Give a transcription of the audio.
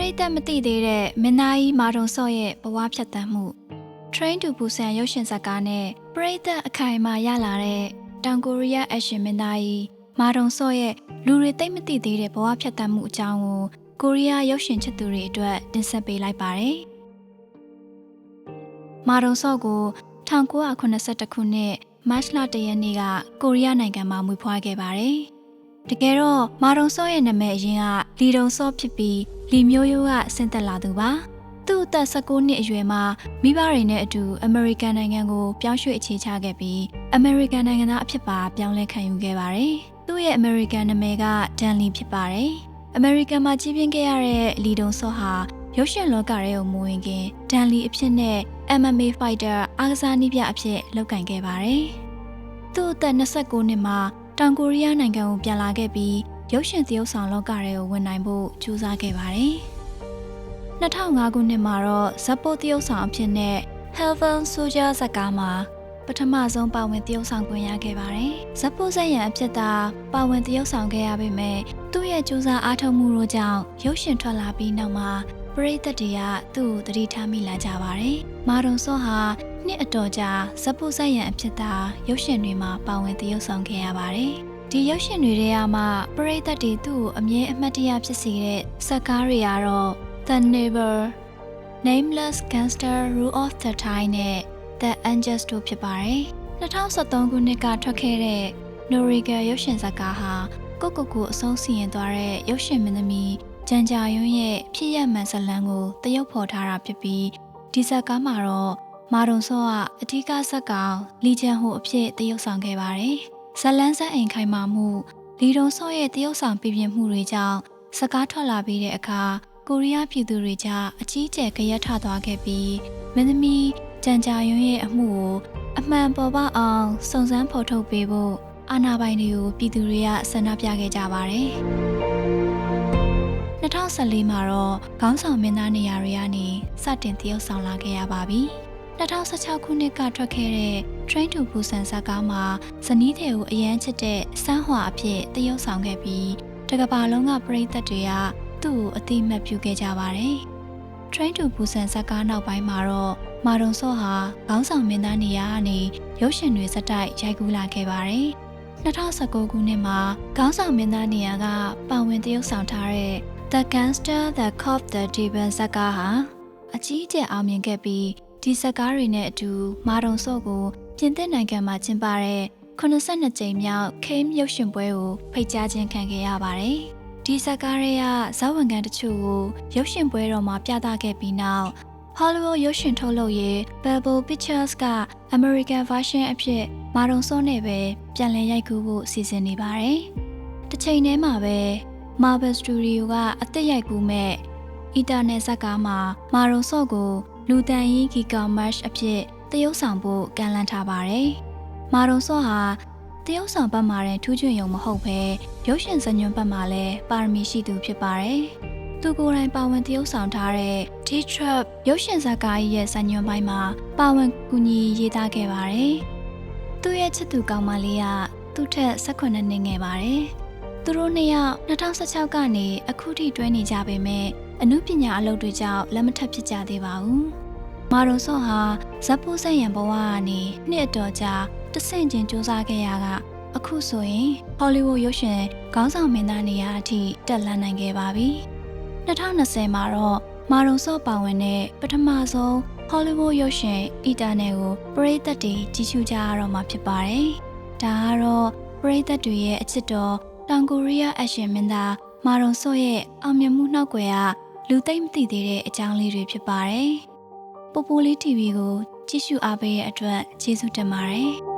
ရိသတ်မသိသေးတဲ့မင်းသားကြီးမာဒုံဆော့ရဲ့ဘဝဖြတ်သန်းမှု Train to Busan ရုပ်ရှင်ဇာတ်ကားနဲ့ပရိသတ်အခိုင်အမာရလာတဲ့တောင်ကိုရီးယားအရှင်မင်းသားကြီးမာဒုံဆော့ရဲ့လူတွေသိမ့်မသိသေးတဲ့ဘဝဖြတ်သန်းမှုအကြောင်းကိုကိုရီးယားရုပ်ရှင်ချစ်သူတွေအတွက်တင်ဆက်ပေးလိုက်ပါတယ်။မာဒုံဆော့ကို1982ခုနှစ်မတ်လတရက်နေ့ကကိုရီးယားနိုင်ငံမှာမွေးဖွားခဲ့ပါတယ်။ တကယ်တော့မာဒုံဆော့ရဲ့နာမည်အရင်ကလီဒုံဆော့ဖြစ်ပြီးလီမျိုးရိုးကဆင်းသက်လာသူပါ။သူ့အသက်19နှစ်အရွယ်မှာမိဘတွေနဲ့အတူအမေရိကန်နိုင်ငံကိုပြောင်းရွှေ့အခြေချခဲ့ပြီးအမေရိကန်နိုင်ငံသားအဖြစ်ပါပြောင်းလဲခံယူခဲ့ပါတယ်။သူ့ရဲ့အမေရိကန်နာမည်ကဒန်လီဖြစ်ပါတယ်။အမေရိကန်မှာကြီးပြင်းခဲ့ရတဲ့လီဒုံဆော့ဟာရုပ်ရှင်လောကရဲကိုမဝင်ခင်ဒန်လီအဖြစ်နဲ့ MMA fighter အားကစားနည်းပြအဖြစ်လုပ်ကင်ခဲ့ပါတယ်။သူ့အသက်29နှစ်မှာ တောင်ကိုရီးယားနိုင်ငံကိုပြန်လာခဲ့ပြီးရုပ်ရှင်သရုပ်ဆောင်လောကရဲကိုဝင်နိုင်ဖို့ကြိုးစားခဲ့ပါတယ်။2005ခုနှစ်မှာတော့ဇက်ပိုသရုပ်ဆောင်အဖြစ်နဲ့ Heaven Soldier ဇာတ်ကားမှာပထမဆုံးပါဝင်သရုပ်ဆောင်ခွင့်ရခဲ့ပါတယ်။ဇက်ပိုဇက်ရံအဖြစ်သာပါဝင်သရုပ်ဆောင်ခဲ့ရပေမဲ့သူ့ရဲ့ကြိုးစားအားထုတ်မှုတို့ကြောင့်ရုပ်ရှင်ထွက်လာပြီးနောက်မှာ ပရိသတ်တွေကသူ့ကိုသတိထားမိလာကြပါတယ်။မာဒုံစောဟာနှစ်အတော်ကြာဇက်ပိုဇက်ရံအဖြစ်သာရုပ်ရှင်တွေမှာပါဝင်သရုပ်ဆောင်ခဲ့ရပါတယ်။ဒီရုပ်ရှင်တွေထဲမှာပရိသတ်တွေသူ့ကိုအမြဲအမှတ်တရဖြစ်စေတဲ့ဇာတ်ကားတွေကတော့ The Neighbor Nameless Gangster Rule of the Thai နဲ့ The Angels တို့ဖြစ်ပါတယ်။2013ခုနှစ်ကထွက်ခဲ့တဲ့ Noriga ရုပ်ရှင်ဇာတ်ကားဟာကိုကိုကိုအဆုံးစီရင်သွားတဲ့ရုပ်ရှင်မင်းသမီး ကြံကြာယွန်းရဲ့ဖြစ်ရမှန်ဇလန်းကိုတရုပ်ဖော်ထားတာဖြစ်ပြီးဒီဇာတ်ကားမှာတော့မာဒုံစောကအထူးကဇက်ကောင်လီချန်ဟိုအဖြစ်တရုပ်ဆောင်ခဲ့ပါတယ်။ဇလန်းဇက်အိမ်ခိုင်မာမှုလီဒုံစောရဲ့တရုပ်ဆောင်ပြပြမှုတွေကြောင့်စကားထွက်လာပြီးတဲ့အခါကိုရီးယားပြည်သူတွေကြားအကြီးကျယ်ကြရက်ထသွားခဲ့ပြီးမင်းသမီးကြံကြာယွန်းရဲ့အမှုကိုအမှန်ပေါ်ပေါက်အောင်စုံစမ်းဖော်ထုတ်ပေးဖို့အာဏာပိုင်တွေကိုပြည်သူတွေကဆန္ဒပြခဲ့ကြပါတယ်။ 2014မှာတော့ခေါင်းဆောင်မင်းသားနေရာတွေကနေစတင်တရုပ်ဆောင်လာခဲ့ရပါပြီ။2016ခုနှစ်ကထွက်ခဲ့တဲ့ Train to Busan ဇာတ်ကားမှာဇနီးတဲ့ကိုအရန်ချစ်တဲ့စန်းဟွာအဖြစ်တရုပ်ဆောင်ခဲ့ပြီးတကဘာလုံးကပရိသတ်တွေကသူ့ကိုအတိမတ်ပြုခဲ့ကြပါတယ်။ Train to Busan ဇာတ်ကားနောက်ပိုင်းမှာတော့မာဒုံစော့ဟာခေါင်းဆောင်မင်းသားနေရာကနေရုပ်ရှင်တွေစတိုက်ရိုက်ကူးလာခဲ့ပါတယ်။2019ခုနှစ်မှာခေါင်းဆောင်မင်းသားနေရာကပါဝင်တရုပ်ဆောင်ထားတဲ့ The Gangster The Cop The Demon ဇာတ်ကားဟာအကြီးအကျယ်အောင်မြင်ခဲ့ပြီးဒီဇာတ်ကားတွေနဲ့အတူမာဒုံစော့ကိုပြင်သစ်နိုင်ငံမှာကျင်းပတဲ့82ကြိမ်မြောက် Came ရုပ်ရှင်ပွဲကိုဖိတ်ကြားခြင်းခံခဲ့ရပါတယ်။ဒီဇာတ်ကားတွေကဇာဝင်ကန်တချို့ကိုရုပ်ရှင်ပွဲတော်မှာပြသခဲ့ပြီးနောက် Hollywood ရုပ်ရှင်ထုတ်လုပ်ရေး Bubble Pictures က American version အဖြစ်မာဒုံစောနဲ့ပဲပြန်လည်ရိုက်ကူးဖို့စီစဉ်နေပါတယ်။တစ်ချိန်တည်းမှာပဲ Marvel Studio ကအသစ်ရိုက်ကူးမဲ့ Internet ဇာတ်ကားမှာမာဒုံစောကို လူတန်ရင်ဂီကာမတ်အဖြစ်တရုပ်ဆောင်ဖို့ကန့်လန့်ထားပါတယ်။မာဒုံစောဟာတရုပ်ဆောင်ဘက်မှာတဲ့ထူးချွန်ရုံမဟုတ်ဘဲရုပ်ရှင်ဇာတ်ညွှန်းဘက်မှာလည်းပါရမီရှိသူဖြစ်ပါတယ်။သူကိုယ်တိုင်ပါဝင်တရုပ်ဆောင်ထားတဲ့ T-Trap ရုပ်ရှင်ဇာတ်ကားကြီးရဲ့ဇာတ်ညွှန်းပိုင်းမှာပါဝင်ကူညီရေးသားခဲ့ပါတယ်။သူ့ရဲ့ချစ်သူကောင်းမလေးကသူ့ထက်18နှစ်ငယ်ပါတယ်။ သူတို့နှစ်ယောက်2016ကနေအခုထိတွဲနေကြပေမဲ့အမှုပညာအလုပ်တွေကြောင့်လက်မထပ်ဖြစ်ကြသေးပါဘူး။မာရုံစော့ဟာဇက်ပိုးဆက်ရံဘဝကနေနှစ်အတော်ကြာတဆင့်ချင်းစူးစမ်းခဲ့ရကအခုဆိုရင်ဟောလိဝုဒ်ရုပ်ရှင်ခေါင်းဆောင်မင်းသားနေရာအထိတက်လှမ်းနိုင်ခဲ့ပါပြီ။2020မှာတော့မာရုံစော့ပါဝင်တဲ့ပထမဆုံးဟောလိဝုဒ်ရုပ်ရှင်အီတာနယ်ကိုပရိသတ်တွေကြည့်ရှုကြရတော့မှာဖြစ်ပါတယ်။ဒါကတော့ပရိသတ်တွေရဲ့အချစ်တော် တောင်ကိုရီးယားအရှင်မင်းသားမာရုံစော့ရဲ့အောင်မြင်မှုနောက်ွယ်ကလူသိမ့်မသိသေးတဲ့အကြောင်းလေးတွေဖြစ်ပါတယ်။ပိုပိုလေး TV ကိုကြည့်ရှုအားပေးတဲ့အတွက်ကျေးဇူးတင်ပါတယ်။